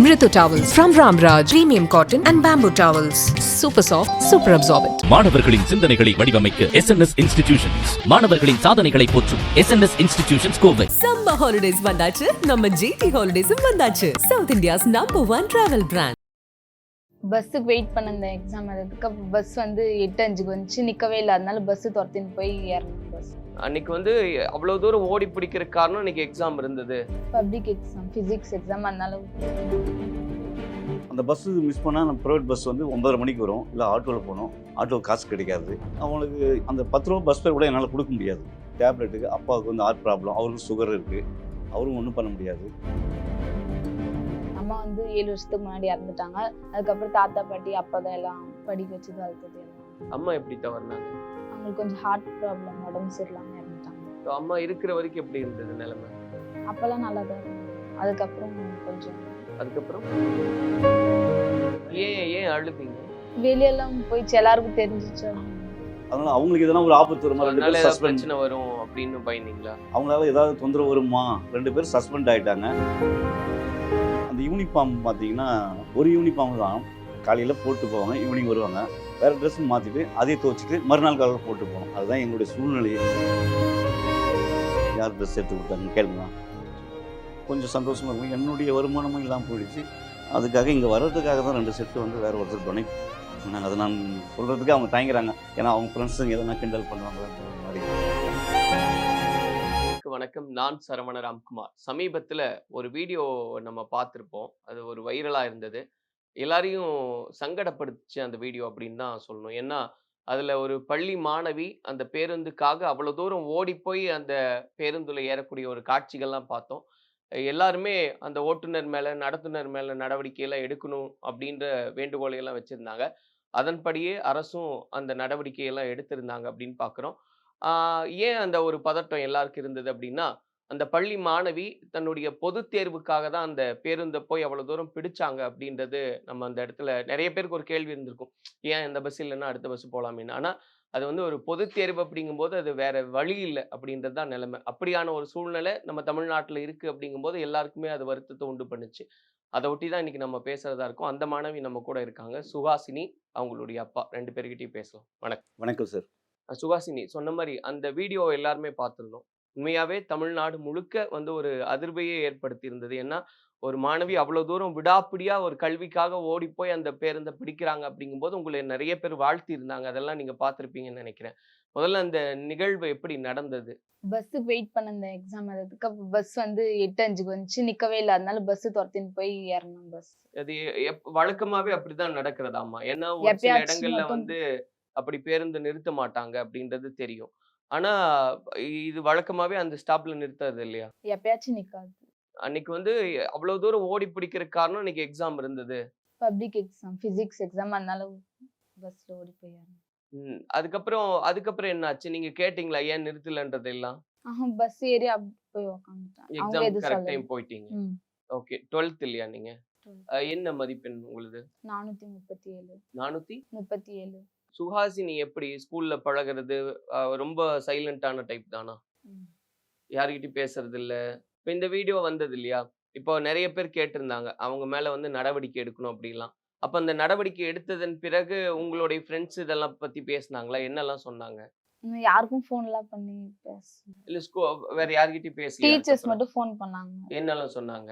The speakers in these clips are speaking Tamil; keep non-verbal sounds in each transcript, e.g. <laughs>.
Mritu towels from Ramraj, premium cotton and bamboo towels. Super soft, super absorbent. மாணவர்களின் சிந்தனைகளை வடிவமைக்க எஸ் இன்ஸ்டிடியூஷன்ஸ் மாணவர்களின் சாதனைகளை போற்றும் S institutions Kovai. Summer holidays வந்தாச்சு. நம்ம ஜிடி ஹாலிடேஸும் வந்தாச்சு South India's number one travel brand பஸ்ஸுக்கு வெயிட் பண்ண இந்த எக்ஸாம் எழுதுறதுக்கு அப்போ பஸ் வந்து எட்டு அஞ்சுக்கு வந்துச்சு. நிற்கவே இல்லை. அதனால பஸ்ஸு துரத்தின்னு போய் ஏறணும் பஸ் அன்னைக்கு வந்து அவ்வளோ தூரம் ஓடி பிடிக்கிற காரணம் இன்னைக்கு எக்ஸாம் இருந்தது. பப்ளிக் எக்ஸாம் ஃபிசிக்ஸ் எக்ஸாம் அதனால. அந்த பஸ்ஸு மிஸ் பண்ணால் நம்ம ப்ரைவேட் பஸ் வந்து ஒன்பதரை மணிக்கு வரும். இல்லை ஆட்டோவில் போகணும். ஆட்டோவில் காசு கிடைக்காது. அவங்களுக்கு அந்த பத்து ரூபா பஸ் ஃபேர் கூட என்னால் கொடுக்க முடியாது. டேப்லெட்டுக்கு அப்பாவுக்கு வந்து ஹார்ட் ப்ராப்ளம் அவருக்கு சுகர் இருக்குது அவரும் ஒன்றும் பண்ண முடியாது. அம்மா வந்து ஏழு வருஷத்துக்கு முன்னாடி இறந்துட்டாங்க. அதுக்கப்புறம் தாத்தா பாட்டி அப்பா தான் எல்லாம் படிக்க வளர்த்தது எல்லாம் அம்மா எப்படி தவறினாங்க? அவங்களுக்கு கொஞ்சம் ஹார்ட் ப்ராப்ளம் உடம்பு சரியில்லாமல் இறந்துட்டாங்க. அம்மா இருக்கிற வரைக்கும் எப்படி இருந்தது நிலைமை? அப்போல்லாம் நல்லா தான் இருந்தது. அதுக்கப்புறம் கொஞ்சம் அதுக்கப்புறம்? ஏன் ஏன் அழுதீங்க? வெளியெல்லாம் போயிடுச்சு. எல்லாருக்கும் தெரிஞ்சிச்சு. அதனால் அவங்களுக்கு எதனா ஒரு ஆபத்து வருமா? ரெண்டு பேரும் சஸ்பெண்ட் வரும் அப்படின்னு பயந்தீங்களா? அவங்களால ஏதாவது தொந்தரவு வருமா? ரெண்டு பேரும் சஸ்பெண்ட் ஆகிட்டாங்க அந்த யூனிஃபார்ம் பார்த்தீங்கன்னா ஒரு யூனிஃபார்ம் தான். காலையில் போட்டு போவாங்க ஈவினிங் வருவாங்க. வேறு ட்ரெஸ் மாற்றிட்டு அதே துவச்சிட்டு மறுநாள் காலையில் போட்டு போவோம் அதுதான் எங்களுடைய சூழ்நிலையை. யார் ட்ரெஸ் எடுத்து கொடுத்தாங்க கேளுங்க கொஞ்சம் சந்தோஷமாக இருக்கும். என்னுடைய வருமானமும் இல்லாமல் போயிடுச்சு. அதுக்காக இங்கே வர்றதுக்காக தான் ரெண்டு செட்டு வந்து வேறு ஒருத்தர் டொனேட் பண்ணாங்க. அதை நான் சொல்கிறதுக்கு அவங்க தயங்குறாங்க. ஏன்னா அவங்க ஃப்ரெண்ட்ஸுங்க எதனா கிண்டல் பண்ணுவாங்கன்ற மாதிரி. வணக்கம். நான் சரவண ராம்குமார். சமீபத்தில் ஒரு வீடியோ நம்ம பார்த்துருப்போம். அது ஒரு வைரலாக இருந்தது. எல்லாரையும் சங்கடப்படுத்துச்சு அந்த வீடியோ அப்படின்னு தான் சொல்லணும். ஏன்னா அதில் ஒரு பள்ளி மாணவி அந்த பேருந்துக்காக அவ்வளோ தூரம் ஓடி போய் அந்த பேருந்தில் ஏறக்கூடிய ஒரு காட்சிகள்லாம் பார்த்தோம். எல்லாருமே அந்த ஓட்டுநர் மேலே நடத்துனர் மேலே நடவடிக்கையெல்லாம் எடுக்கணும் அப்படின்ற வேண்டுகோளையெல்லாம் வச்சுருந்தாங்க. அதன்படியே அரசும் அந்த நடவடிக்கையெல்லாம் எடுத்திருந்தாங்க அப்படின்னு பார்க்குறோம். ஏன் அந்த ஒரு பதட்டம் எல்லாருக்கும் இருந்தது அப்படின்னா அந்த பள்ளி மாணவி தன்னுடைய பொதுத் தேர்வுக்காக தான் அந்த பேருந்தை போய் அவ்வளவு தூரம் பிடிச்சாங்க அப்படின்றது நம்ம அந்த இடத்துல நிறைய பேருக்கு ஒரு கேள்வி இருந்திருக்கும். ஏன் இந்த பஸ் இல்லைன்னா அடுத்த பஸ் போகலாமேன்னு ஆனா அது வந்து ஒரு பொதுத் தேர்வு அப்படிங்கும்போது அது வேற வழி இல்லை அப்படின்றது தான் நிலைமை. அப்படியான ஒரு சூழ்நிலை நம்ம தமிழ்நாட்டில் இருக்கு அப்படிங்கும்போது எல்லாருக்குமே அது வருத்தத்தை உண்டு பண்ணுச்சு. அதை ஒட்டி தான் இன்னைக்கு நம்ம பேசுறதா இருக்கும். அந்த மாணவி நம்ம கூட இருக்காங்க. சுஹாசினி அவங்களுடைய அப்பா. ரெண்டு பேர்கிட்டயும் பேசலாம். வணக்கம். வணக்கம் சார். அஹ் சுகாசினி சொன்ன மாதிரி அந்த வீடியோ எல்லாருமே பார்த்துருந்தோம். உண்மையாவே தமிழ்நாடு முழுக்க வந்து ஒரு அதிர்வையே ஏற்படுத்தி இருந்தது ஏன்னா ஒரு மாணவி அவ்வளவு தூரம் விடாப்பிடியா ஒரு கல்விக்காக ஓடி போய் அந்த பேருந்தை பிடிக்கிறாங்க அப்படிங்கும்போது உங்களை நிறைய பேர் வாழ்த்தி இருந்தாங்க அதெல்லாம் நீங்க பார்த்திருப்பீங்கன்னு நினைக்கிறேன். முதல்ல அந்த நிகழ்வு எப்படி நடந்தது? பஸ்ஸுக்கு வெயிட் பண்ண இந்த எக்ஸாம் பஸ் வந்து எட்டு அஞ்சுக்கு வந்துச்சு. நிற்கவே இல்லை. அதனால பஸ்ஸு துரத்தின்னு போய் ஏறணும் பஸ். அது வழக்கமாவே அப்படிதான் நடக்கிறதாமா ஏன்னா ஒரு சில இடங்கள்ல. வந்து அப்படி பேருந்து நிறுத்த மாட்டாங்க அப்படின்றது தெரியும். ஆனா இது வழக்கமாவே அந்த ஸ்டாப்ல நிறுத்தாது இல்லையா? எப்பயாச்சும் நிற்காது அன்னைக்கு வந்து அவ்வளவு தூரம் ஓடி பிடிக்கிற காரணம் இன்னைக்கு எக்ஸாம் இருந்தது. பப்ளிக் எக்ஸாம் பிசிக்ஸ் எக்ஸாம் அதனால பஸ்ஸில் ஓடி போயாரு அதுக்கப்புறம் அதுக்கப்புறம் என்னாச்சு? நீங்க கேட்டீங்களா? ஏன் நிறுத்தலன்றது எல்லாம்? பஸ் ஏறி போய் உட்காந்துட்டேன் எக்ஸாம் கரெக்ட் டைம் போயிட்டீங்க. ஓகே. 12th இல்லையா நீங்க? என்ன மதிப்பெண் உங்களுது? 437 437 சுஹாசினி எப்படி ஸ்கூல்ல பழகுறது? ரொம்ப சைலண்டான டைப் தானா? ம். யார்கிட்டயும் பேசுறது இல்ல இப்ப இந்த வீடியோ வந்தது இல்லையா இப்போ நிறைய பேர் கேட்டிருந்தாங்க. அவங்க மேல வந்து நடவடிக்கை எடுக்கணும் அப்படிலாம் அப்ப அந்த நடவடிக்கை எடுத்ததன் பிறகு உங்களுடைய ஃப்ரெண்ட்ஸ் இதெல்லாம் பத்தி பேசுனாங்களா? என்னெல்லாம் சொன்னாங்க? யாருக்கும் ஃபோன்லாம் பண்ணி பேச இல்ல ஸ்கூ வேற யார்கிட்டயும் பேசல டீச்சர்ஸ் மட்டும் ஃபோன் பண்ணாங்க. என்னெல்லாம் சொன்னாங்க?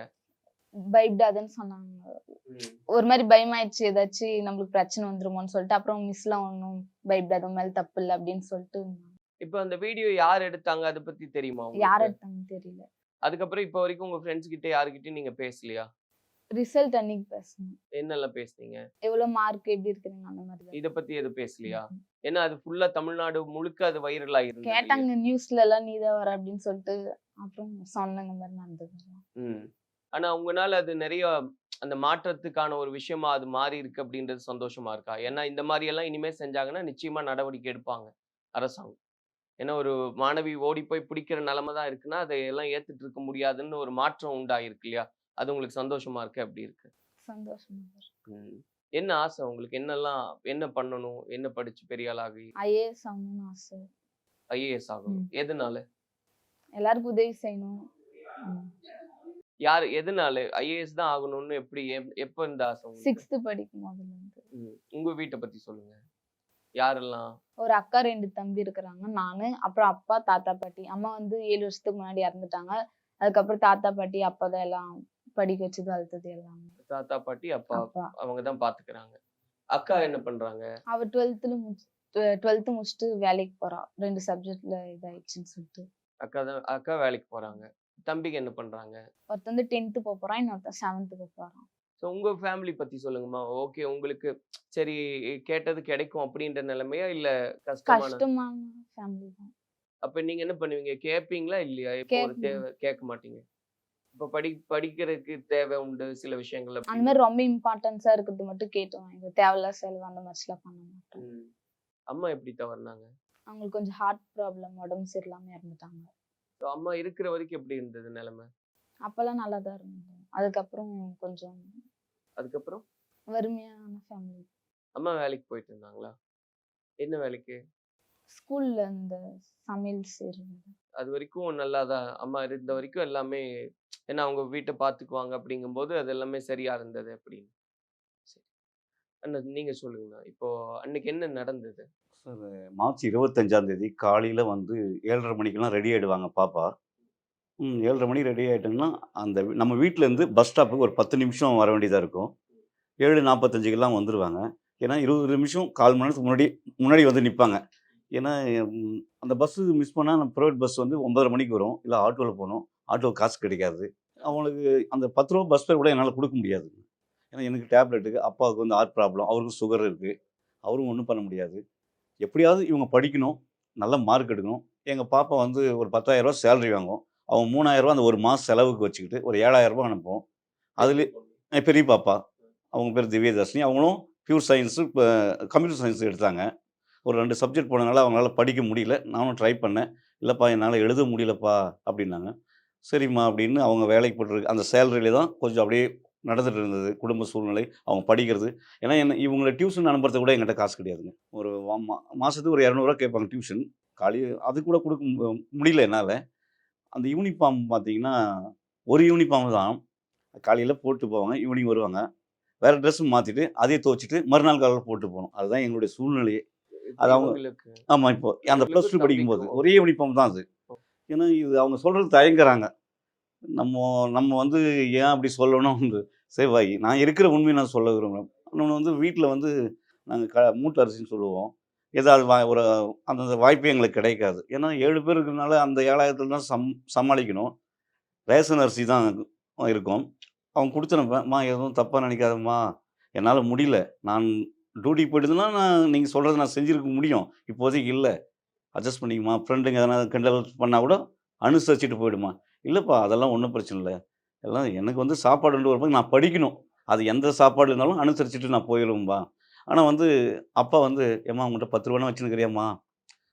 பயப்படாதன்னு சொன்னாங்க. ஒரு மாதிரி பயமாயிடுச்சு. ஏதாச்சும் நம்மளுக்கு பிரச்சனை வந்துருமோன்னு சொல்லிட்டு அப்புறம் மிஸ்லாம் ஒன்றும் பயப்படாத மேல தப்பு இல்லை அப்படின்னு சொல்லிட்டு இப்போ அந்த வீடியோ யார் எடுத்தாங்க? அதை பத்தி தெரியுமா? யார் எடுத்தாங்கன்னு தெரியல. அதுக்கப்புறம் இப்போ வரைக்கும் உங்க ஃப்ரெண்ட்ஸ் கிட்ட யாருக்கிட்டையும் நீங்க பேசலையா? ரிசல்ட் அன்னைக்கு பேசணும் என்னெல்லாம் பேசுனீங்க? எவ்வளவு மார்க் எப்படி இருக்குதுங்க அந்த மாதிரி. இத பத்தி எதுவும் பேசலையா. ஏன்னா அது ஃபுல்லா தமிழ்நாடு முழுக்க அது வைரலா இருந்தது கேட்டாங்க நியூஸ்ல எல்லாம் நீ தான் வர அப்படின்னு சொல்லிட்டு அப்புறம் சொன்ன இந்த மாதிரி நடந்தது. ஆனா உங்களால அது நிறைய அந்த மாற்றத்துக்கான ஒரு விஷயமா அது மாறி இருக்கு அப்படின்றது சந்தோஷமா இருக்கா? ஏன்னா இந்த மாதிரி எல்லாம் இனிமே செஞ்சாங்கன்னா நிச்சயமா நடவடிக்கை எடுப்பாங்க அரசாங்கம். ஏன்னா ஒரு மாணவி ஓடி போய் பிடிக்கிற நிலைமை தான் இருக்குன்னா அதை எல்லாம் ஏத்துட்டு இருக்க முடியாதுன்னு ஒரு மாற்றம் உண்டாயிருக்கு இல்லையா? அது உங்களுக்கு சந்தோஷமா இருக்கு அப்படி இருக்கு. சந்தோஷமா. என்ன ஆசை உங்களுக்கு? என்னெல்லாம் என்ன பண்ணணும்? என்ன படிச்சு பெரிய ஆளாகி ஐஏஎஸ் ஆகணும்னு ஆசை. ஐஏஎஸ் ஆகணும். எதனால? எல்லாருக்கும் உதவி செய்யணும். யார் எதனால? ஐஏஎஸ் தான் ஆகணும்னு எப்படி எப்- எப்ப இந்த ஆசை? சிக்ஸ்த்து படிக்கும் போதுல இருந்து. உங்க வீட்டை பத்தி சொல்லுங்க. யாரெல்லாம்? ஒரு அக்கா ரெண்டு தம்பி இருக்கிறாங்க. நானு அப்புறம் அப்பா தாத்தா பாட்டி. அம்மா வந்து ஏழு வருஷத்துக்கு முன்னாடி இறந்துட்டாங்க. அதுக்கப்புறம் தாத்தா பாட்டி அப்பா தான் எல்லாம் படிக்க வச்சது வளர்த்தது எல்லாமே. தாத்தா பாட்டி அப்பா அப்பா. அவங்க தான் பாத்துக்கிறாங்க. அக்கா என்ன பண்றாங்க? அவ டுவெல்த்துல டுவெல்த்து முடிச்சுட்டு வேலைக்கு போறா. ரெண்டு சப்ஜெக்ட்ல இதாயிடுச்சுன்னு சொல்லிட்டு. அக்கா தான் அக்கா வேலைக்கு போறாங்க. தம்பிக்கு என்ன பண்றாங்க? ஒருத்தன் வந்து டென்த்து போக போறான் இன்னொருத்தன் செவன்த்து போக போறான். ஸோ உங்க ஃபேமிலி பத்தி சொல்லுங்கம்மா. ஓகே உங்களுக்கு சரி கேட்டது கிடைக்கும் அப்படின்ற நிலைமையா இல்ல கஷ்டமான ஃபேமிலி தான். அப்ப நீங்க என்ன பண்ணுவீங்க? கேட்பீங்களா இல்லையா? இப்போ ஒரு. தேவை கேட்க மாட்டீங்க. இப்ப படி படிக்கிறதுக்கு தேவை உண்டு சில விஷயங்கள் அந்த. மாதிரி ரொம்ப இம்பார்ட்டன்ஸா இருக்கிறது மட்டும் கேட்டு வாங்க. தேவையில்ல செலவு அந்த மாதிரிலாம் பண்ண மாட்டோம். அம்மா எப்படி தவறுனாங்க? அவங்களுக்கு கொஞ்சம் ஹார்ட் ப்ராப்ளம் உடம்பு சரியில்லாம இறந்துட்டாங்க. அம்மா இருக்கிற வரைக்கும் எப்படி இருந்தது நிலைமை? அப்பெல்லாம் நல்லா தான் இருந்தது. அதுக்கப்புறம் கொஞ்சம் அதுக்கப்புறம்? வறுமையான ஃபேமிலி அம்மா வேலைக்கு போயிட்டு இருந்தாங்களா? என்ன வேலைக்கு? ஸ்கூல்ல இந்த சமையல் செய்யறது அது வரைக்கும் நல்லா தான். அம்மா இருந்த வரைக்கும் எல்லாமே ஏன்னா அவங்க வீட்டை பார்த்துக்குவாங்க அப்படிங்கும்போது அது எல்லாமே சரியா இருந்தது அப்படின்னு. சரி. அண்ணா நீங்க சொல்லுங்கண்ணா. இப்போ அன்னைக்கு என்ன நடந்தது? சார் மார்ச் இருபத்தஞ்சாம் தேதி காலையில் வந்து ஏழரை மணிக்கெல்லாம் ரெடி ஆகிடுவாங்க பாப்பா. ம் ஏழரை மணி ரெடி ஆகிட்டோம்னா அந்த நம்ம வீட்டிலேருந்து பஸ் ஸ்டாப்புக்கு ஒரு பத்து நிமிஷம் வர வேண்டியதாக இருக்கும். ஏழு நாற்பத்தஞ்சுக்கெல்லாம் வந்துடுவாங்க ஏன்னா இருபது நிமிஷம் கால் மணி நேரத்துக்கு முன்னாடி முன்னாடி வந்து நிற்பாங்க ஏன்னா அந்த பஸ்ஸு மிஸ் பண்ணால் நம்ம ப்ரைவேட் பஸ் வந்து ஒன்பதரை மணிக்கு வரும். இல்லை ஆட்டோவில் போகணும். ஆட்டோ காசு கிடைக்காது. அவங்களுக்கு அந்த பத்து ரூபா பஸ் பேர் கூட என்னால் கொடுக்க முடியாது. ஏன்னா எனக்கு டேப்லெட்டுக்கு அப்பாவுக்கு வந்து ஹார்ட் ப்ராப்ளம் அவருக்கும் சுகர் இருக்குது அவரும் ஒன்றும் பண்ண முடியாது. எப்படியாவது இவங்க படிக்கணும் நல்ல மார்க் எடுக்கணும். எங்கள் பாப்பா வந்து ஒரு 10000 ரூபாய் சேலரி வாங்கும் அவங்க 3000 ரூபாய் அந்த ஒரு மாதம் செலவுக்கு வச்சுக்கிட்டு ஒரு 7000 ரூபாய் அனுப்புவோம். அதுல என் பெரிய பாப்பா. அவங்க பேர் திவ்யதர்ஷினி அவங்களும் பியூர் சயின்ஸு இப்போ கம்ப்யூட்டர் சயின்ஸ் எடுத்தாங்க. ஒரு ரெண்டு சப்ஜெக்ட் போனதுனால அவங்களால படிக்க முடியல. நானும் ட்ரை பண்ணேன். இல்லைப்பா என்னால் எழுத முடியலப்பா அப்படின்னாங்க. சரிம்மா அப்படின்னு அவங்க வேலைக்கு போட்டுருக்கு அந்த சேலரியில தான் கொஞ்சம் அப்படியே நடந்துட்டு இருந்தது குடும்ப சூழ்நிலை அவங்க படிக்கிறது. ஏன்னா என்ன இவங்களை டியூஷன் அனுப்புறது கூட என்கிட்ட காசு கிடையாதுங்க. ஒரு வா- மா- மாசத்துக்கு ஒரு இரநூறுவா கேட்பாங்க டியூஷன் காலி அது கூட கொடுக்க முடியல என்னால். அந்த யூனிஃபார்ம் பார்த்தீங்கன்னா ஒரு யூனிஃபார்ம் தான். காலையில் போட்டு போவாங்க ஈவினிங் வருவாங்க. வேற ட்ரெஸ் மாற்றிட்டு அதே துவச்சிட்டு மறுநாள் காலையில் போட்டு போகணும். அதுதான் எங்களுடைய சூழ்நிலையே. அது அவங்க- ஆமாம் இப்போ அந்த ப்ளஸ் டூ படிக்கும்போது. ஒரே யூனிஃபார்ம் தான் அது. ஏன்னா இது அவங்க சொல்கிறது தயங்குறாங்க. நம்ம நம்ம வந்து ஏன் அப்படி சொல்லணும் வந்து வை நான் இருக்கிற உண்மையை நான் சொல்ல விரும்புகிறேன் இன்னொன்று வந்து வீட்டில் வந்து நாங்கள் க மூட்டை அரிசின்னு சொல்லுவோம். ஏதாவது வா ஒரு அந்த வாய்ப்பு எங்களுக்கு கிடைக்காது. ஏன்னா ஏழு பேர் இருக்கிறதுனால அந்த ஏழாயிரத்துல தான் சம் சமாளிக்கணும். ரேஷன் அரிசி தான் இருக்கும். அவங்க கொடுத்துனப்பேன்மா எதுவும் தப்பாக நினைக்காதம்மா. என்னால் முடியல. நான் டியூட்டிக்கு போயிட்டுதுன்னா நான் நீங்கள் சொல்கிறத நான் செஞ்சுருக்க முடியும். இப்போதைக்கு இல்லை. அட்ஜஸ்ட் பண்ணிக்குமா ஃப்ரெண்டுங்க எதனா கிண்டல் பண்ணால் கூட அனுசரிச்சுட்டு போயிடுமா இல்லைப்பா அதெல்லாம் ஒன்றும் பிரச்சனை இல்லை. எல்லாம் எனக்கு வந்து சாப்பாடுன்ற வரும்போது நான் படிக்கணும். அது எந்த சாப்பாடு இருந்தாலும் அனுசரிச்சுட்டு நான் போயிடுவேன்பா. ஆனால் வந்து அப்பா வந்து ஏம்மா உங்கள்கிட்ட பத்து ரூபானா வச்சுருக்கிறியாம்மா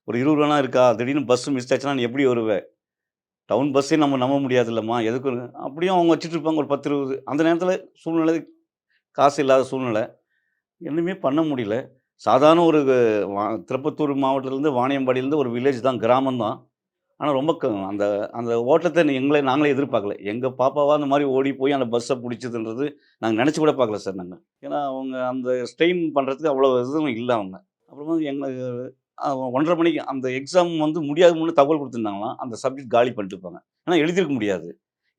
ஒரு இருபது ரூபானா இருக்கா? திடீர்னு பஸ்ஸு மிஸ் ஆச்சுன்னா நான் எப்படி வருவேன் டவுன் பஸ்ஸே நம்ம நம்ப முடியாது இல்லைம்மா எதுக்கு ஒரு- அப்படியும் அவங்க வச்சுட்டு இருப்பாங்க ஒரு பத்து இருபது. அந்த நேரத்தில் சூழ்நிலை காசு இல்லாத சூழ்நிலை. என்னமே பண்ண முடியல. சாதாரண ஒரு வா- திருப்பத்தூர் மாவட்டத்திலேருந்து வாணியம்பாடியிலேருந்து ஒரு வில்லேஜ் தான் கிராமம் தான். ஆனால் ரொம்ப க அந்த அந்த ஓட்டத்தை எங்களை நாங்களே எதிர்பார்க்கல. எங்கள் பாப்பாவாக அந்த மாதிரி ஓடி போய் அந்த பஸ்ஸை பிடிச்சதுன்றது நாங்கள் நினச்சி கூட பார்க்கல சார் நாங்கள் ஏன்னா அவங்க அந்த ஸ்ட்ரெயின் பண்ணுறதுக்கு அவ்வளோ இதுவும் இல்லை அவங்க. அப்புறமா எங்களுக்கு ஒன்றரை மணிக்கு அந்த எக்ஸாம் வந்து முடியாது முன்னே தகவல் கொடுத்துருந்தாங்களாம். அந்த சப்ஜெக்ட் காலி பண்ணிட்டுப்பாங்க ஏன்னா எழுதிருக்க முடியாது.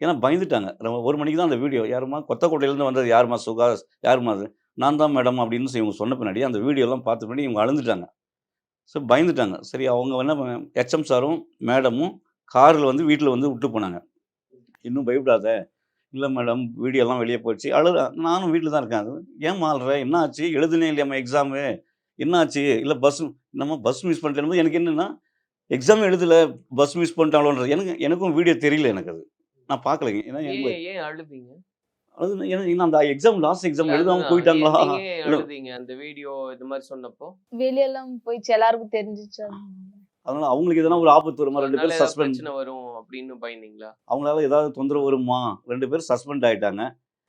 ஏன்னா பயந்துட்டாங்க. ரொம்ப ஒரு மணிக்கு தான் அந்த வீடியோ யாருமா கொத்தக்கோட்டையிலேருந்து வந்தது யாருமா சுகா யாருமா அது? நான் தான் மேடம் அப்படின்னு இவங்க சொன்ன பின்னாடி அந்த வீடியோலாம் பார்த்த பின்னாடி இவங்க அழுந்துட்டாங்க. ஸோ பயந்துட்டாங்க. சரி அவங்க என்ன ஹெச்எம் சாரும் மேடமும் காரில் வந்து வீட்டில் வந்து விட்டு போனாங்க. இன்னும் பயப்படாத. இல்லை மேடம் வீடியோலாம் வெளியே போயிடுச்சு அழு நானும் வீட்டில் தான் இருக்கேன். அது ஏன் மாறுற என்ன ஆச்சு எழுதுனே இல்லையாம்மா எக்ஸாமு என்ன ஆச்சு இல்லை பஸ் நம்ம பஸ் மிஸ் பண்ணிட்டேன் எனக்கு என்னென்னா எக்ஸாம் எழுதல பஸ் மிஸ் பண்ணிட்டாங்களோன்றது. எனக்கு எனக்கும் வீடியோ தெரியல எனக்கு அது. நான் பார்க்கலைங்க ஏன்னா ஏன் அழுதீங்க? அந்த எக்ஸாம் லாஸ்ட் எக்ஸாம் எழுதாம போயிட்டாங்களா. அழுதீங்க அந்த வீடியோ இது மாதிரி சொன்னப்போ? வெளியெல்லாம் போயிடுச்சு எல்லாருக்கும் தெரிஞ்சிச்சு அதனால அவங்களுக்கு எதனா ஒரு ஆபத்து வருமா? ரெண்டு பேரும் சஸ்பெண்ட் வரும் அப்படின்னு பயந்தீங்களா? அவங்களால ஏதாவது தொந்தரவு வருமா? ரெண்டு பேரும் சஸ்பெண்ட் ஆயிட்டாங்க.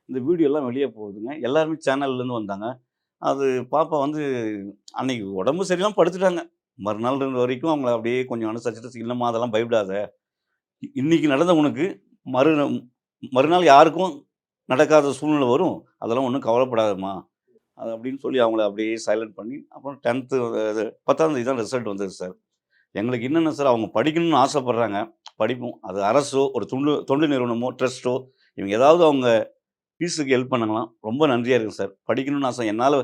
இந்த வீடியோலாம் வெளியே போகுதுங்க. எல்லாருமே சேனல்லேருந்து வந்தாங்க. அது பாப்பா வந்து அன்னைக்கு உடம்பு சரியில்லாம படுத்துட்டாங்க. மறுநாள் இருந்த வரைக்கும் அவங்கள அப்படியே கொஞ்சம் அனுசரிச்சுட்டு இல்லைம்மா அதெல்லாம் பயப்படாத. இன்னைக்கு நடந்த உனக்கு மறு மறுநாள் யாருக்கும் நடக்காத சூழ்நிலை வரும். அதெல்லாம் ஒன்றும் கவலைப்படாதம்மா. அது அப்படின்னு சொல்லி அவங்கள அப்படியே சைலண்ட் பண்ணி அப்புறம் டென்த்து பத்தாம் தேதி தான் ரிசல்ட் வந்தது சார் எங்களுக்கு என்னென்ன சார் அவங்க படிக்கணும்னு ஆசைப்பட்றாங்க. படிப்போம். அது அரசோ ஒரு தொண்டு தொண்டு நிறுவனமோ ட்ரஸ்ட்டோ இவங்க ஏதாவது அவங்க ஃபீஸுக்கு ஹெல்ப் பண்ணலாம். ரொம்ப நன்றியாக இருக்கும் சார் படிக்கணும்னு ஆசை. என்னால்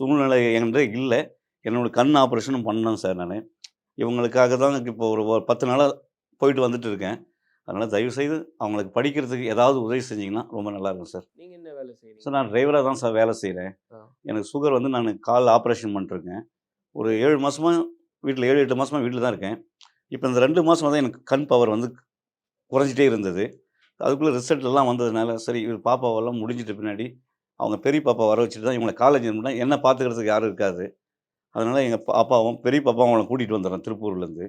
சூழ்நிலை என்கிட்ட இல்லை. என்னோட கண் ஆப்ரேஷனும் பண்ணேன் சார் நான். இவங்களுக்காக தான் இப்போ ஒரு ஒரு பத்து நாளாக போயிட்டு வந்துட்டு இருக்கேன். அதனால் தயவுசெய்து அவங்களுக்கு படிக்கிறதுக்கு ஏதாவது உதவி செஞ்சீங்கன்னா ரொம்ப நல்லா இருக்கும் சார். நீங்க என்ன வேலை செய்றீங்க? சார் நான் டிரைவராக தான் சார் வேலை செய்கிறேன். எனக்கு சுகர் வந்து நான் கால் ஆப்ரேஷன் பண்ணிருக்கேன் ஒரு ஏழு மாதமாக வீட்டில் ஏழு எட்டு மாதமாக வீட்டில் தான் இருக்கேன். இப்போ இந்த ரெண்டு மாதமாக தான் எனக்கு கண் பவர் வந்து குறைஞ்சிட்டே இருந்தது. அதுக்குள்ளே ரிசல்ட் எல்லாம் வந்ததுனால சரி இவர் பாப்பாவெல்லாம் முடிஞ்சிட்ட பின்னாடி அவங்க பெரிய பாப்பா வர வச்சுட்டு தான் இவங்களை காலேஜ் அனுப்பினா என்ன பார்த்துக்கிறதுக்கு யாரும் இருக்காது. அதனால் எங்கள் பாப்பாவும் பெரிய பாப்பாவும் அவங்கள கூட்டிகிட்டு வந்துடுறேன் திருப்பூர்லேருந்து.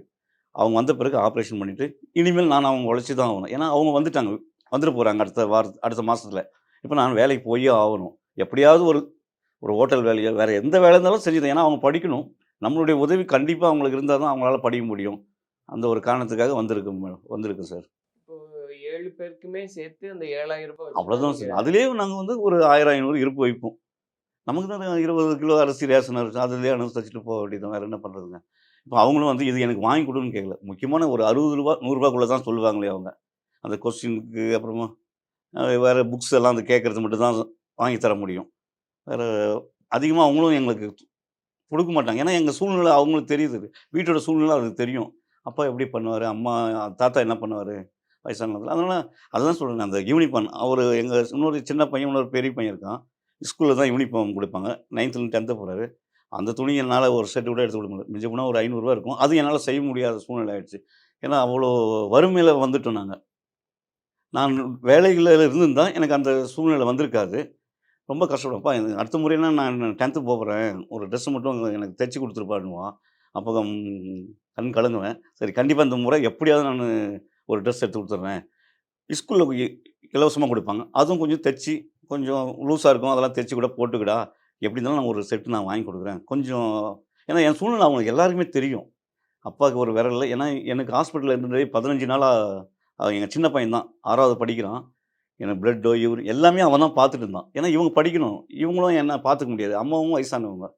அவங்க வந்த பிறகு ஆப்ரேஷன் பண்ணிவிட்டு இனிமேல் நான் அவங்க உழைச்சி தான் ஆகணும். ஏன்னா அவங்க வந்துட்டாங்க. வந்துட்டு போகிறாங்க அடுத்த வார அடுத்த மாதத்தில் இப்போ நான் வேலைக்கு போயே ஆகணும். எப்படியாவது ஒரு ஒரு ஹோட்டல் வேலையோ வேறு எந்த வேலை இருந்தாலும் செஞ்சுதான் ஏன்னா அவங்க படிக்கணும். நம்மளுடைய உதவி கண்டிப்பாக அவங்களுக்கு இருந்தால் தான் அவங்களால படிக்க முடியும். அந்த ஒரு காரணத்துக்காக வந்திருக்கு வந்திருக்கு சார் ஏழு பேருக்குமே சேர்த்து அந்த ஏழாயிரம் ரூபாய் அவ்வளோதான் சார் அதுலேயே நாங்கள் வந்து ஒரு ஆயிரம் ஐநூறு இருப்பு வைப்போம். நமக்கு தான் இருபது கிலோ அரிசி ரேஷன் இருக்குது அதுலேயே அனுசரிச்சுட்டு போக வேண்டியது. வேறு என்ன பண்ணுறதுங்க இப்போ அவங்களும் வந்து இது எனக்கு வாங்கி கொடுன்னு கேட்கல முக்கியமான ஒரு அறுபது ரூபா நூறுரூபாக்குள்ளே தான் சொல்லுவாங்களே அவங்க. அந்த கொஸ்டினுக்கு அப்புறமா வேறு புக்ஸ் எல்லாம் அந்த கேட்குறது மட்டும் தான் வாங்கி தர முடியும். வேறு அதிகமாக அவங்களும் எங்களுக்கு கொடுக்க மாட்டாங்க. ஏன்னா எங்கள் சூழ்நிலை அவங்களுக்கு தெரியுது. வீட்டோட சூழ்நிலை அதுக்கு தெரியும். அப்பா எப்படி பண்ணுவார்? அம்மா தாத்தா என்ன பண்ணுவார்? வயசானதில். அதனால் அதுதான் சொல்கிறேன் அந்த யூனிஃபார்ம். அவர் எங்கள் இன்னொரு சின்ன பையன் இன்னொரு பெரிய பையன் இருக்கான். ஸ்கூலில் தான் யூனிஃபார்ம் கொடுப்பாங்க. நைன்த்துலேருந்து டென்த்து போகிறாரு அந்த துணி என்னால் ஒரு செட்டு கூட எடுத்து கொடுக்க முடியல. மிஞ்சி போனால் ஒரு ஐநூறுரூவா இருக்கும். அது என்னால் செய்ய முடியாத சூழ்நிலை ஆயிடுச்சு. ஏன்னா அவ்வளோ வறுமையில் வந்துட்டோம் நாங்கள் நான் வேலைகளில் இருந்திருந்தால் எனக்கு அந்த சூழ்நிலை வந்திருக்காது. ரொம்ப கஷ்டப்படும்ப்பா எனக்கு அடுத்த முறைனா நான் டென்த்து போகிறேன் ஒரு ட்ரெஸ் மட்டும் எனக்கு தைச்சி கொடுத்துருப்பாருவான் அப்போ கண் கலங்குவேன். சரி கண்டிப்பாக இந்த முறை எப்படியாவது நான் ஒரு ட்ரெஸ் எடுத்து கொடுத்துட்றேன் ஸ்கூலில் இலவசமாக கொடுப்பாங்க. அதுவும் கொஞ்சம் தைச்சி கொஞ்சம் லூஸாக இருக்கும். அதெல்லாம் தைச்சி கூட போட்டுக்கிடா. எப்படி இருந்தாலும் நான் ஒரு செட்டு நான் வாங்கி கொடுக்குறேன். கொஞ்சம் ஏன்னா என் சூழ்நிலை அவங்களுக்கு எல்லாருக்குமே தெரியும். அப்பாவுக்கு ஒரு விரல் இல்லை. ஏன்னா எனக்கு ஹாஸ்பிட்டலில் இருந்ததே பதினஞ்சு நாளாக எங்கள் சின்ன பையன் தான். ஆறாவது படிக்கிறான். எனக்கு பிளட்டோ இவர் எல்லாமே அவன் தான் பார்த்துட்டு இருந்தான். ஏன்னா இவங்க படிக்கணும். இவங்களும் என்ன பார்த்துக்க முடியாது. அம்மாவும் வயசானவங்க.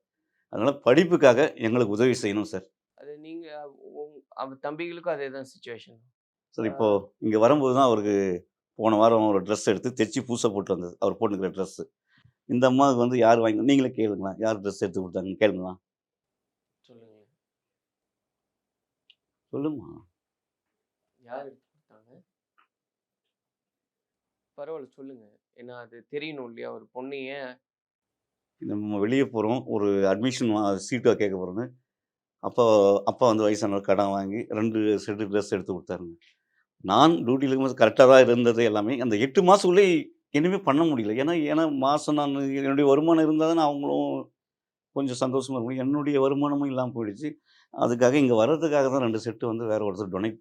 அதனால் படிப்புக்காக எங்களுக்கு உதவி செய்யணும் சார் அது நீங்க உங்க- அவ தம்பிகளுக்கும் அதே தான் சுச்சுவேஷன் சார் இப்போது இங்கே வரும்போது தான் அவருக்கு போன வாரம் ஒரு ட்ரெஸ் எடுத்து தைச்சி பூசை போட்டு வந்தது. அவர் போட்டுக்கிற ட்ரெஸ்ஸு இந்த அம்மாவுக்கு வந்து யார் வாங்கி நீங்களே கேளுங்களேன். யார் ட்ரெஸ் எடுத்து கொடுத்தாங்க கேளுங்களா சொல்லுங்க. சொல்லுமா? யார் எடுத்து கொடுத்தாங்க? பரவாயில்ல சொல்லுங்க. ஏன்னா அது தெரியணும் இல்லையா? ஒரு பொண்ணு ஏன் நம்ம வெளியே போகிறோம் ஒரு அட்மிஷன் சீட்டாக கேட்க போகிறோன்னு அப்பா அப்பா வந்து வயசானவர் கடன் வாங்கி ரெண்டு செட்டு ட்ரெஸ் எடுத்து கொடுத்தாருங்க. நான் டியூட்டியில் இருக்கும்போது கரெக்டாக தான் இருந்தது எல்லாமே. அந்த எட்டு மாதத்துக்குள்ளே இனிமே பண்ண முடியல. ஏன்னா ஏன்னா மாதம் நான் என்னுடைய வருமானம் இருந்தால் தான் அவங்களும் கொஞ்சம் சந்தோஷமாக இருக்கும் என்னுடைய வருமானமும் இல்லாமல் போயிடுச்சு. அதுக்காக இங்கே வர்றதுக்காக தான் ரெண்டு செட்டு வந்து வேற ஒருத்தர் டொனேட்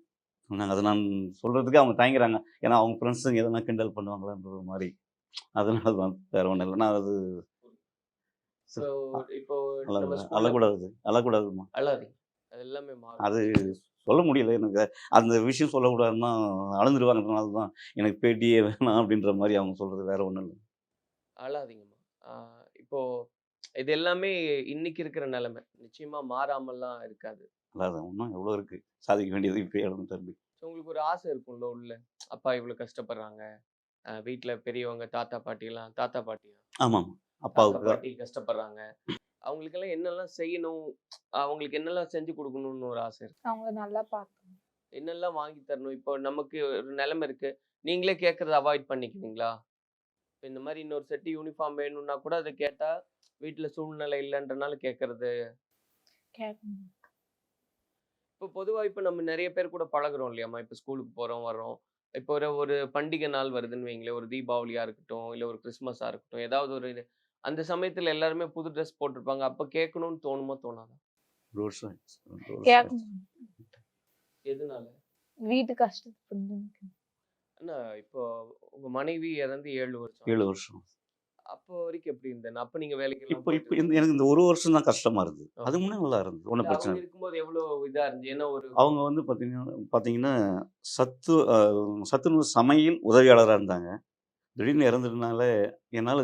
பண்ணாங்க. அதை நான் சொல்கிறதுக்கு அவங்க தயங்குறாங்க. ஏன்னா அவங்க ஃப்ரெண்ட்ஸுங்க எதனா கிண்டல் பண்ணுவாங்களான்ற மாதிரி. அதனால தான் வேற ஒன்றும் இல்லை. நான் அது இப்போ அழக்கூடாது அழக்கூடாதுமா அழாதீங்க. அது எல்லாமே அது சொல்ல முடியல எனக்கு. அந்த விஷயம் சொல்லக்கூடாதுன்னா அழுந்துருவாங்கன்றனால தான். எனக்கு பேட்டியே வேணாம் அப்படின்ற மாதிரி அவங்க சொல்கிறது வேற ஒன்றும் இல்லை. அழாதீங்கம்மா. ஆஹ் இப்போ இது எல்லாமே இன்னைக்கு இருக்கிற நிலைமை. நிச்சயமா மாறாமல்லாம் இருக்காது. அல்லாத இன்னும் எவ்வளோ இருக்குது சாதிக்க வேண்டியது இப்போ இழந்து தம்பி. உங்களுக்கு ஒரு ஆசை இருக்கும்ல உள்ள? அப்பா இவ்வளவு கஷ்டப்படுறாங்க. வீட்ல பெரியவங்க தாத்தா பாட்டி எல்லாம் தாத்தா பாட்டி ஆமாம் அப்பாவுக்கு பாட்டி கஷ்டப்படுறாங்க. அவங்களுக்கெல்லாம் என்னெல்லாம் செய்யணும் அவங்களுக்கு என்னெல்லாம் செஞ்சு கொடுக்கணும்னு ஒரு ஆசை இருக்கு. அவங்கள நல்லா பார்க்கணும். என்னெல்லாம் வாங்கி தரணும்? இப்போ நமக்கு ஒரு நிலைமை இருக்கு. நீங்களே கேட்கறத அவாய்ட் பண்ணிக்குவீங்களா? இப்ப இந்த மாதிரி இன்னொரு செட்டு யூனிஃபார்ம் வேணும்னா கூட அதை கேட்டா வீட்டுல சூழ்நிலை இல்லைன்றனால கேட்கறது. இப்போ பொதுவா இப்போ நம்ம நிறைய பேர் கூட பழகுறோம் இல்லையாம்மா இப்போ ஸ்கூலுக்கு போறோம் வரோம் இப்போ ஒரு ஒரு பண்டிகை நாள் வருதுன்னு வைங்களேன். ஒரு தீபாவளியா இருக்கட்டும் இல்லை ஒரு கிறிஸ்மஸா இருக்கட்டும். ஏதாவது ஒரு அந்த சமயத்துல எல்லாருமே புது ட்ரெஸ் போட்டிருப்பாங்க. அப்ப கேட்கணும்னு தோணுமா தோணாதா? எதனால? வீட்டு கஷ்டத்தை அண்ணா இப்போ உங்க மனைவி இறந்து ஏழு வருஷம் ஏழு. வருஷம் அப்போ வரைக்கும் எப்படி இருந்தேன் அப்ப நீங்க வேலைக்கு இப்போ இப்போ எனக்கு இந்த ஒரு வருஷம் தான் கஷ்டமா இருந்தது. அது முன்னே நல்லா இருந்தது. ஒன்றும் பிரச்சனை இருக்கும்போது எவ்வளவு இதா இருந்துச்சு? ஏன்னா ஒரு அவங்க வந்து பார்த்தீங்கன்னா பார்த்தீங்கன்னா சத்து சத்துணவு சமையல் உதவியாளராக இருந்தாங்க. திடீர்னு இறந்ததுனால என்னால்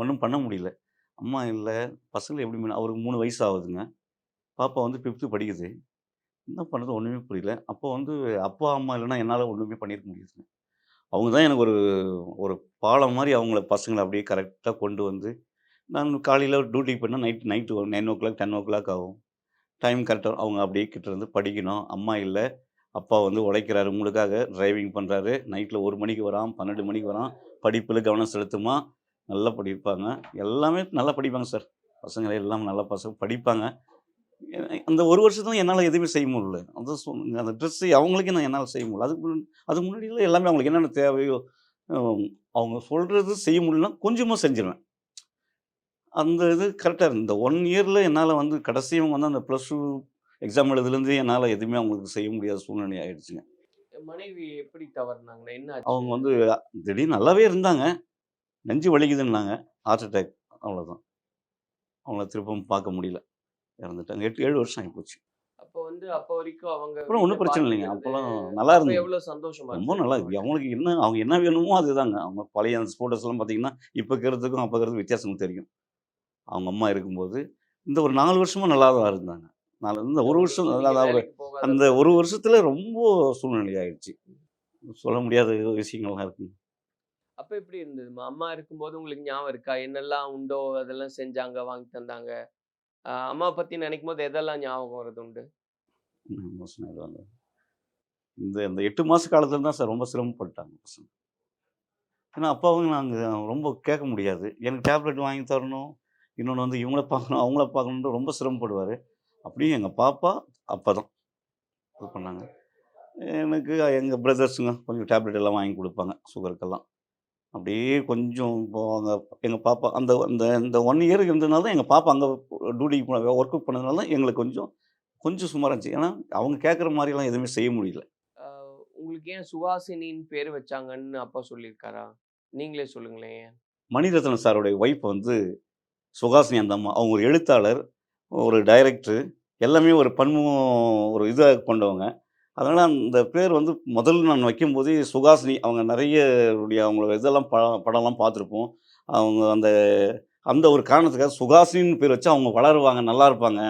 ஒன்றும் பண்ண முடியல. அம்மா இல்லை பசங்களை எப்படி அவருக்கு மூணு வயசு ஆகுதுங்க. பாப்பா வந்து ஃபிஃப்த்து படிக்குது. என்ன பண்ணுறது ஒன்றுமே புரியல. அப்போ வந்து அப்பா அம்மா இல்லைன்னா என்னால் ஒன்றுமே பண்ணியிருக்க முடியாதுங்க அவங்க தான் எனக்கு ஒரு ஒரு பாலம் மாதிரி அவங்கள பசங்களை அப்படியே கரெக்டாக கொண்டு வந்து நான் காலையில் டியூட்டிக்கு போனால் night night nine o'clock ten o'clock ஆகும். டைம் கரெக்டாக அவங்க அப்படியே கிட்ட இருந்து படிக்கணும். அம்மா இல்லை அப்பா வந்து உழைக்கிறாரு. உங்களுக்காக டிரைவிங் பண்ணுறாரு நைட்டில் ஒரு மணிக்கு வரான் பன்னெண்டு மணிக்கு வரான். படிப்பில் கவனம் செலுத்துமா? நல்லா படிப்பாங்க. எல்லாமே நல்லா படிப்பாங்க சார். பசங்க எல்லாம் நல்லா பசங்க படிப்பாங்க. அந்த ஒரு வருஷத்துல என்னால் எதுவுமே செய்ய முடியல. அந்த அந்த ட்ரெஸ்ஸு அவங்களுக்கே நான் என்னால் செய்ய முடியல. அதுக்கு முன்ன- அதுக்கு முன்னாடியில் எல்லாமே அவங்களுக்கு என்னென்ன தேவையோ அவங்க சொல்கிறது செய்ய முடியலன்னா கொஞ்சமாக செஞ்சிருவேன். அந்த இது கரெக்டாக இந்த ஒன் இயரில் என்னால் வந்து கடைசியும் வந்து அந்த ப்ளஸ் டூ எக்ஸாம் எழுதுலேருந்து என்னால் எதுவுமே அவங்களுக்கு செய்ய முடியாத சூழ்நிலை ஆயிடுச்சுங்க. மனைவி எப்படி தவறுனாங்க? என்ன? அவங்க வந்து திடீர்னு நல்லாவே இருந்தாங்க. நெஞ்சு வலிக்குதுன்னாங்க. ஹார்ட் அட்டாக் அவ்வளோதான் அவங்கள திருப்பவும் பார்க்க முடியல. இறந்துட்டாங்க. எட்டு ஏழு வருஷம் ஆகிப்போச்சு. அப்ப வந்து அப்ப வரைக்கும் அவங்க அப்புறம் ஒன்றும் பிரச்சனை இல்லைங்க. அப்போல்லாம் நல்லா இருந்தது. எவ்வளவு சந்தோஷமா ரொம்ப நல்லா? இருக்கு. அவங்களுக்கு? என்ன அவங்க என்ன வேணுமோ அதுதாங்க. அவங்க பழைய அந்த ஸ்போட்டர்ஸ்லாம் பார்த்தீங்கன்னா இப்போ இருக்கிறதுக்கும் அப்போ இருக்கிறதுக்கும் வித்தியாசம் தெரியும். அவங்க அம்மா இருக்கும்போது இந்த ஒரு நாலு வருஷமா நல்லா தான் இருந்தாங்க. நாலு இந்த ஒரு வருஷம் அதாவது அந்த ஒரு வருஷத்துல ரொம்ப சூழ்நிலை ஆயிடுச்சு. சொல்ல முடியாத விஷயங்கள்லாம் இருக்குங்க. அப்போ எப்படி இருந்ததுமா அம்மா இருக்கும்போது உங்களுக்கு ஞாபகம் இருக்கா? என்னெல்லாம் உண்டோ? அதெல்லாம் செஞ்சாங்க வாங்கி தந்தாங்க? அம்மா பற்றி நினைக்கும் போது எதெல்லாம் ஞாபகம் வருது உண்டு? இந்த இந்த எட்டு மாத காலத்தில் தான் சார் ரொம்ப சிரமப்பட்டாங்க பசங்க. ஏன்னா அப்பாவும் நாங்கள் ரொம்ப கேட்க முடியாது. எனக்கு டேப்லெட் வாங்கி தரணும். இன்னொன்று வந்து இவங்கள பார்க்கணும் அவங்கள பார்க்கணுன்ட்டு ரொம்ப சிரமப்படுவார். அப்படியும் எங்கள் பாப்பா அப்பா தான். இது பண்ணாங்க. எனக்கு எங்கள் பிரதர்ஸுங்க கொஞ்சம் டேப்லெட் எல்லாம் வாங்கி கொடுப்பாங்க சுகருக்கெல்லாம் அப்படியே கொஞ்சம் இப்போ அவங்க எங்கள் பாப்பா அந்த அந்த இந்த ஒன் இயர் இருந்ததுனால தான் எங்கள் பாப்பா அங்கே டியூட்டிக்கு போன ஒர்க்கு பண்ணதுனால தான் எங்களுக்கு கொஞ்சம் கொஞ்சம் சுமாராக இருந்துச்சு. ஏன்னா அவங்க கேட்குற மாதிரிலாம் எதுவுமே செய்ய முடியல. உங்களுக்கு ஏன் சுஹாசினின்னு பேர் வச்சாங்கன்னு அப்பா சொல்லியிருக்காரா? நீங்களே சொல்லுங்களேன். மணிரத்னம் சாரோடைய ஒய்ஃப் வந்து சுகாசினி அந்த அம்மா. அவங்க ஒரு எழுத்தாளர் ஒரு டைரக்டர் எல்லாமே ஒரு பன்முகம் ஒரு இதாக கொண்டவங்க. அதனால் அந்த பேர் வந்து முதல்ல நான் வைக்கும்போதே சுகாசினி அவங்க நிறைய உடைய அவங்களோட இதெல்லாம் ப படம்லாம் பார்த்துருப்போம். அவங்க அந்த அந்த ஒரு காரணத்துக்காக சுகாசினின்னு பேர் வச்சு அவங்க வளருவாங்க நல்லா இருப்பாங்க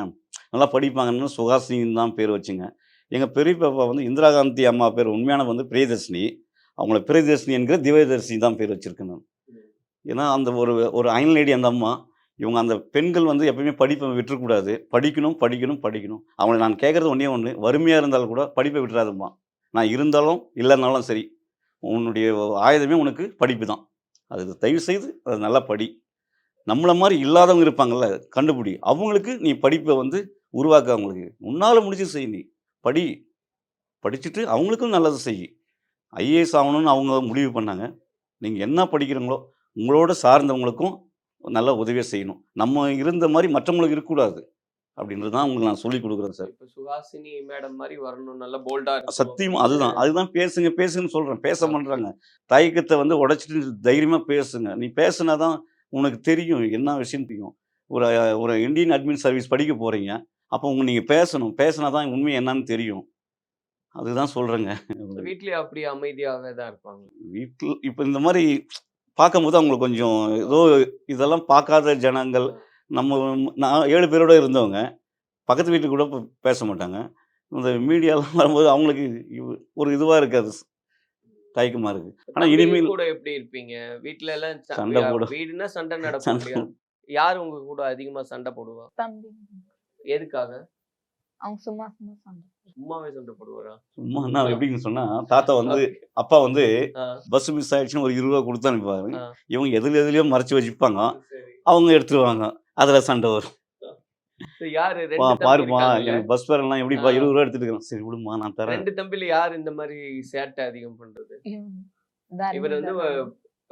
நல்லா படிப்பாங்கன்னு சுகாசினின்னு தான் பேர் வச்சுங்க. எங்கள் பெரிய பாப்பா வந்து இந்திரா காந்தி அம்மா பேர் உண்மையான வந்து பிரியதர்ஷினி. அவங்கள பிரியதர்ஷினி என்கிற திவ்யதர்ஷினி தான் பேர் வச்சுருக்கேன் நான். ஏன்னா அந்த ஒரு ஒரு அயன் லேடி அந்த அம்மா. இவங்க அந்த பெண்கள் வந்து எப்பயுமே படிப்பை விட்டுறக்கூடாது. படிக்கணும் படிக்கணும் படிக்கணும். அவங்கள நான் கேட்குறது ஒன்றே ஒன்று வறுமையாக இருந்தாலும் கூட படிப்பை விட்டுறாதும்மா. நான் இருந்தாலும் இல்லைனாலும் சரி உன்னுடைய ஆயுதமே உனக்கு படிப்பு தான். அது தயவு செய்து அது நல்லா படி. நம்மளை மாதிரி இல்லாதவங்க இருப்பாங்கல்ல கண்டுபிடி. அவங்களுக்கு நீ படிப்பை வந்து உருவாக்க அவங்களுக்கு. உன்னால் முடிச்சு செய் நீ. படி. படிச்சுட்டு அவங்களுக்கும் நல்லது செய். ஐஏஎஸ் ஆகணும்னு அவங்க முடிவு பண்ணாங்க. நீங்கள் என்ன படிக்கிறீங்களோ உங்களோட சார்ந்தவங்களுக்கும் நல்ல உதவியை செய்யணும். நம்ம இருந்த மாதிரி மற்றவங்களுக்கு இருக்கக்கூடாது அப்படின்றது தான் உங்களுக்கு நான் சொல்லி கொடுக்குறேன் சார். இப்ப சுஹாசினி மேடம் மாதிரி வரணும். நல்லா போல்டா சத்தியமா அதுதான். அதுதான் பேசுங்க பேசுங்கன்னு சொல்கிறேன் பேச பண்ணுறாங்க தயக்கத்தை வந்து உடைச்சிட்டு தைரியமாக பேசுங்க. நீ பேசுனாதான் உனக்கு தெரியும் என்ன விஷயம் தெரியும். ஒரு ஒரு இந்தியன் அட்மின் சர்வீஸ் படிக்க போகிறீங்க அப்போ உங்க நீங்கள் பேசணும். பேசினா தான் உண்மை என்னன்னு தெரியும். அதுதான் சொல்கிறேங்க வீட்லயே அப்படி அமைதியாவே தான் இருப்பாங்க. வீட்டில் இப்போ இந்த மாதிரி பார்க்கும்போது அவங்களுக்கு கொஞ்சம் ஏதோ இதெல்லாம் பார்க்காத ஜனங்கள் நம்ம நான் ஏழு பேரோட இருந்தவங்க பக்கத்து வீட்டுக்கு கூட பேச மாட்டாங்க. இந்த மீடியாலாம் வரும்போது அவங்களுக்கு ஒரு இதுவாக இருக்காது. தயக்கமாக இருக்குது ஆனால் தம்பிகள் இனிமேல் கூட எப்படி இருப்பீங்க? வீட்ல எல்லாம் சண்டை யா- போடு- வீடுனா <laughs> சண்டை நடக்கும் யார் உங்க கூட அதிகமா சண்டை போடுவா? தம்பி. எதுக்காக? அவங்க சும்மா சும்மா சண்டை சும்மாவே சண்டை போடுவாரா சும்மா என்ன எப்படின்னு சொன்னால் தாத்தா வந்து அப்பா வந்து பஸ் மிஸ் ஆயிடுச்சுன்னு ஒரு இருபது ரூபா கொடுத்து அனுப்புவாங்க ஆ. இவங்க எதுல எதுலையோ மறைச்சு வச்சுப்பாங்க. அவங்க எடுத்துருவாங்க. அதில் சண்டை வரும். சரி, யாரு? ரெண்டு பா தம்பி பாருப்பா? எனக்கு பஸ் ஃபேர்லாம் எப்படிப்பா. இருபது ரூபா எடுத்துட்டு இருக்கிறேன் சரி விடுமா நான் தரேன். ரெண்டு தம்பில யார் இந்த மாதிரி சேட்டை அதிகம் பண்றது? இவர் வந்து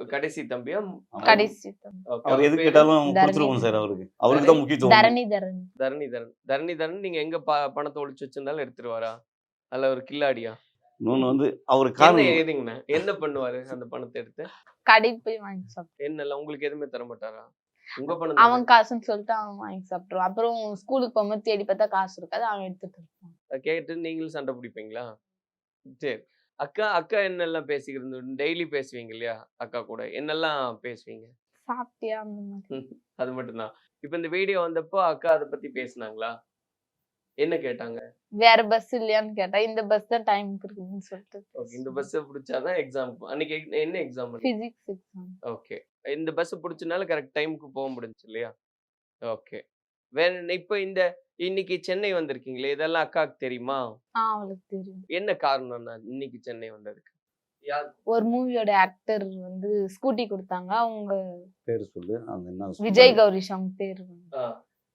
கடைசி தம்பியா? கடைசி தம்பி. Okay, அவர் எது? கேட்டாலும் தரணி. கொடுத்துருவோம் சார் அவருக்கு. அவருக்கு தான் முக்கியத்துவம். தரணி தரணி. தரணி தரண். தரணி தரண் நீங்க எங்க ப- பணத்தை ஒளிச்சு வச்சிருந்தாலும் எடுத்துருவாரா? அல்ல ஒரு கில்லாடியா? இன்னொன்று வந்து அவர் என்ன காரணம் ஏதுங்கண்ணா? என்ன பண்ணுவாரு அந்த பணத்தை எடுத்து? கடைக்கு போய் வாங்கி சாப்பிடுவோம் என்னெல்லாம் உங்களுக்கு எதுவுமே தர மாட்டாரா? உங்க பணம் அவன் காசுன்னு சொல்லிட்டு அவன் வாங்கி சாப்பிடுவான் அப்புறம் ஸ்கூலுக்கு போகும்போது தேடி பார்த்தா காசு இருக்காது அவன் எடுத்துட்டு இருப்பான்? கேட்டு நீங்களும் சண்டை பிடிப்பீங்களா? சரி. அக்கா அக்கா என்னெல்லாம் பேசிக்கிறது டெய்லி பேசுவீங்க இல்லையா? அக்கா கூட என்னெல்லாம் பேசுவீங்க? சாப்பிட்டியா? <laughs> அது மட்டும்தான். இப்ப இந்த வீடியோ வந்தப்போ அக்கா அதை பத்தி பேசுனாங்களா? என்ன கேட்டாங்க? வேற பஸ் இல்லையான்னு கேட்டா இந்த பஸ் தான் டைம் இருக்குதுன்னு சொல்லிட்டு ஓகே. இந்த பஸ் பிடிச்சாதான் எக்ஸாம் அன்னைக்கு என்ன எக்ஸாம் பிசிக்ஸ் எக்ஸாம் ஓகே. இந்த பஸ் பிடிச்சனால கரெக்ட் டைமுக்கு போக முடிஞ்சுச்சு இல்லையா? ஓகே. வேற இப்ப இந்த இன்னைக்கு சென்னை வந்திருக்கீங்களே இதெல்லாம் அக்காவுக்கு தெரியுமா? ஆ அவளுக்கு தெரியும். என்ன காரணம்னா இன்னைக்கு சென்னை வந்ததுக்கு? யார்? ஒரு மூவியோட ஆக்டர் வந்து ஸ்கூட்டி கொடுத்தாங்க. அவங்க பேர் சொல்லு. அந்த என்ன விஜய் கௌரிஷம் பேர். வந்து. ஆ,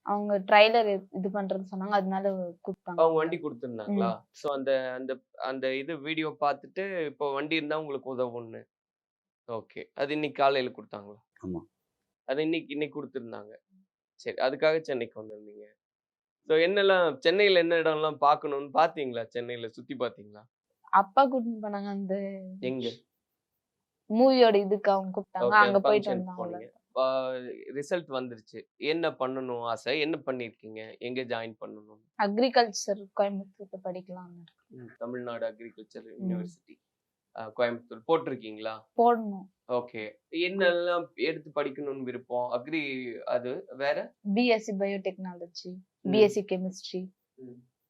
அவங்க ட்ரைலர் இது பண்றேன்னு சொன்னாங்க. அதனால கூப்பிட்டாங்க. அவங்க வண்டி கொடுத்துருந்தாங்களா? சோ அந்த அந்த அந்த இது வீடியோ பார்த்துட்டு இப்போ வண்டி இருந்தா உங்களுக்கு உதவும்னு. ஓகே அது இன்னைக்கு காலையில கொடுத்தாங்களா? ஆமா. அது இன்னைக்கு இன்னைக்கு கொடுத்துருந்தாங்க. சரி அதுக்காக சென்னைக்கு வந்திருந்தீங்க. ஸோ என்னெல்லாம் சென்னையில என்ன இடம்லாம் பார்க்கணும்னு பார்த்தீங்களா சென்னையில சுத்தி பார்த்தீங்களா அப்பா கூட்டிட்டு போனாங்க அந்த எங்க? மூவியோட இதுக்கு அவங்க கூப்பிட்டாங்க. அங்க போயிட்டு வந்தாங்க ரிசல்ட் வந்துருச்சு. என்ன பண்ணணும் ஆசை? என்ன பண்ணிருக்கீங்க? எங்க ஜாயின் பண்ணணும்? அக்ரிகல்ச்சர் கோயம்புத்தூர்ல படிக்கலாம்னு இருக்கு. ம், தமிழ்நாடு அக்ரிகல்ச்சர் யூனிவர்சிட்டி கோயம்புத்தூர். போட்டிருக்கீங்களா? போடணும். ஓகே. என்னெல்லாம் எடுத்து படிக்கணும்னு விருப்பம்? அக்ரி அது வேற? BSc biotechnology. BSc chemistry.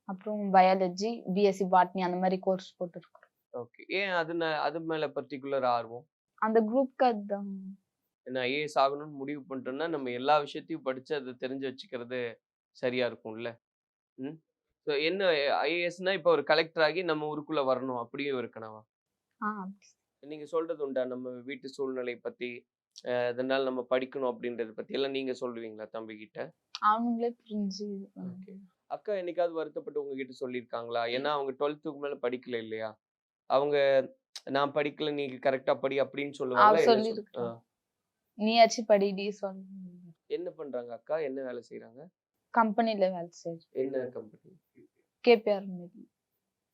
அப்புறம் பயாலஜி பிஎஸ்சி பாட்னி அந்த மாதிரி கோர்ஸ் போட்டுருக்கோம். ஓகே ஏன் அது அது மேல பர்டிகுலர் ஆர்வம்? அந்த குரூப்க்கு அதுதான். ஏன்னா ஐஏஎஸ் ஆகணும்னு முடிவு பண்ணிட்டோம்னா நம்ம எல்லா விஷயத்தையும் படிச்சு அதை தெரிஞ்சு வச்சுக்கிறது சரியா இருக்கும்ல? ம்? ஸோ என்ன ஐஏஎஸ்னா இப்போ ஒரு கலெக்டர் ஆகி நம்ம ஊருக்குள்ள வரணும். அப்படியும் ஒரு கனவா? ஆ நீங்க சொல்றது உண்டா? நம்ம வீட்டு சூழ்நிலை பத்தி. அஹ், இதனால நம்ம படிக்கணும் அப்படின்றத பத்தி எல்லாம் நீங்க சொல்லுவீங்களா தம்பி கிட்ட அவனுங்களே புரிஞ்சு. அக்கா என்னைக்காவது வருத்தப்பட்டு உங்ககிட்ட சொல்லியிருக்காங்களா? ஏன்னா அவங்க டுவெல்த்துக்கு மேல படிக்கல இல்லையா? அவங்க நான் படிக்கல நீங்க கரெக்டா படி அப்படின்னு சொல்லுவாங்க. நீயாச்சும் படிடி சொல்லு என்ன பண்றாங்க அக்கா? என்ன வேலை செய்றாங்க? கம்பெனில வேலை செய்யுது என்ன கம்பெனி? கேபிஆர்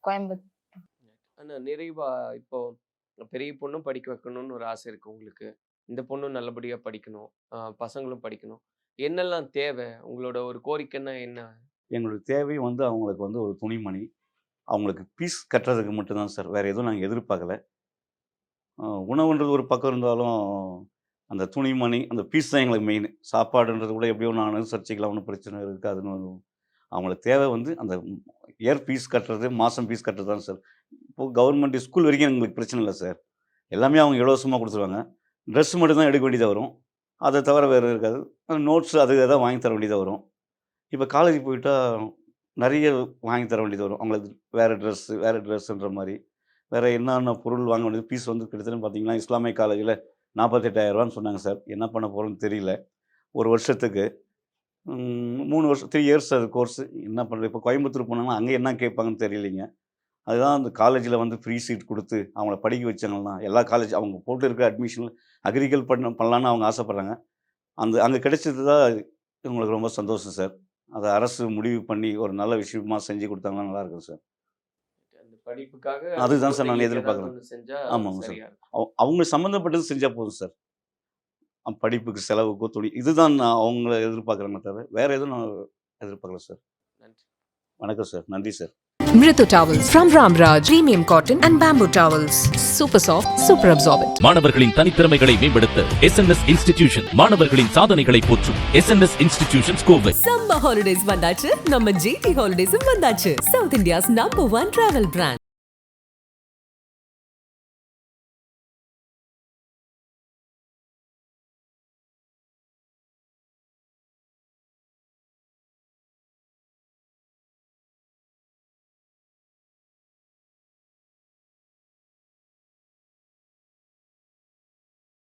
கோயம்புத்தூர் ஆனா நிறைவா இப்போ பெரிய பொண்ணும் படிக்க வைக்கணும்னு ஒரு ஆசை இருக்கு உங்களுக்கு? இந்த பொண்ணும் நல்லபடியாக படிக்கணும். பசங்களும் படிக்கணும். என்னெல்லாம் தேவை? உங்களோட ஒரு கோரிக்கைன்னா என்ன? எங்களுடைய தேவை வந்து அவங்களுக்கு வந்து ஒரு துணிமணி. அவங்களுக்கு பீஸ் கட்டுறதுக்கு மட்டும்தான் சார். வேறு எதுவும் நாங்கள் எதிர்பார்க்கல. உணவுன்றது ஒரு பக்கம் இருந்தாலும் அந்த துணிமணி அந்த பீஸ் தான் எங்களுக்கு மெயின் சாப்பாடுன்றது கூட எப்படியோ நான் அனுசரிச்சிக்கலாம் ஒன்றும் பிரச்சனை இருக்காதுன்னு அவங்களுக்கு தேவை வந்து அந்த இயர் ஃபீஸ் கட்டுறது மாதம் ஃபீஸ் கட்டுறது தான் சார். இப்போது கவர்மெண்ட் ஸ்கூல் வரைக்கும் எங்களுக்கு பிரச்சனை இல்லை சார். எல்லாமே அவங்க இலவசமாக கொடுத்துருவாங்க. ட்ரெஸ் மட்டும் தான் எடுக்க வேண்டியதாக வரும். அதை தவிர வேறு இருக்காது. நோட்ஸ் அது தான் வாங்கி தர வேண்டியதாக வரும். இப்போ காலேஜ் போயிட்டால் நிறைய வாங்கி தர வேண்டியது வரும். அவங்களுக்கு வேறு ட்ரெஸ்ஸு வேறு ட்ரெஸ்ஸுன்ற மாதிரி. வேறு என்னென்ன பொருள் வாங்க வேண்டியது ஃபீஸ் வந்து கிட்டத்தட்ட பார்த்தீங்கன்னா இஸ்லாமிய காலேஜில் நாற்பத்தெட்டாயிரரூவான்னு சொன்னாங்க சார். என்ன பண்ண போகிறோன்னு தெரியல. ஒரு வருஷத்துக்கு மூணு வருஷம் த்ரீ இயர்ஸ் அது கோர்ஸ் என்ன பண்ணுறது இப்போ கோயம்புத்தூர் போனாங்கன்னா அங்கே என்ன கேட்பாங்கன்னு தெரியலைங்க. அதுதான் அந்த காலேஜில் வந்து ஃப்ரீ சீட் கொடுத்து அவங்கள படிக்க வச்சாங்கன்னா எல்லா காலேஜ் அவங்க போட்டு இருக்க அட்மிஷனில் அக்ரிகல் பண்ண பண்ணலான்னு அவங்க ஆசைப்பட்றாங்க. அந்த அங்கே கிடைச்சது தான் இவங்களுக்கு ரொம்ப சந்தோஷம் சார் அதை அரசு முடிவு பண்ணி ஒரு நல்ல விஷயமா செஞ்சு கொடுத்தாங்கன்னா நல்லா இருக்கும் சார் படிப்புக்காக அதுதான் சார் நான் எதிர்பார்க்கிறேன். ஆமாங்க சார். அவங்க சம்மந்தப்பட்டது செஞ்சால் போதும் சார் படிப்புக்கு செலவுக்கோ துணி இதுதான் நான் அவங்கள எதிர்பார்க்குறேங்க தவிர வேறு எதுவும் நான் எதிர்பார்க்கல சார் நன்றி. வணக்கம் சார் நன்றி sir Mritu Towels from Ramraj. Premium cotton and bamboo towels. Super soft, super absorbent. மாணவர்களின் தனித்திறமைகளை மேம்படுத்த எஸ்என்எஸ் இன்ஸ்டிடியூஷன் மாணவர்களின் சாதனைகளை போற்றும் SNS institutions Kovai summer holidays வந்தாச்சு நம்ம ஜிடி ஹாலிடேஸும் வந்தாச்சு South India's number one travel brand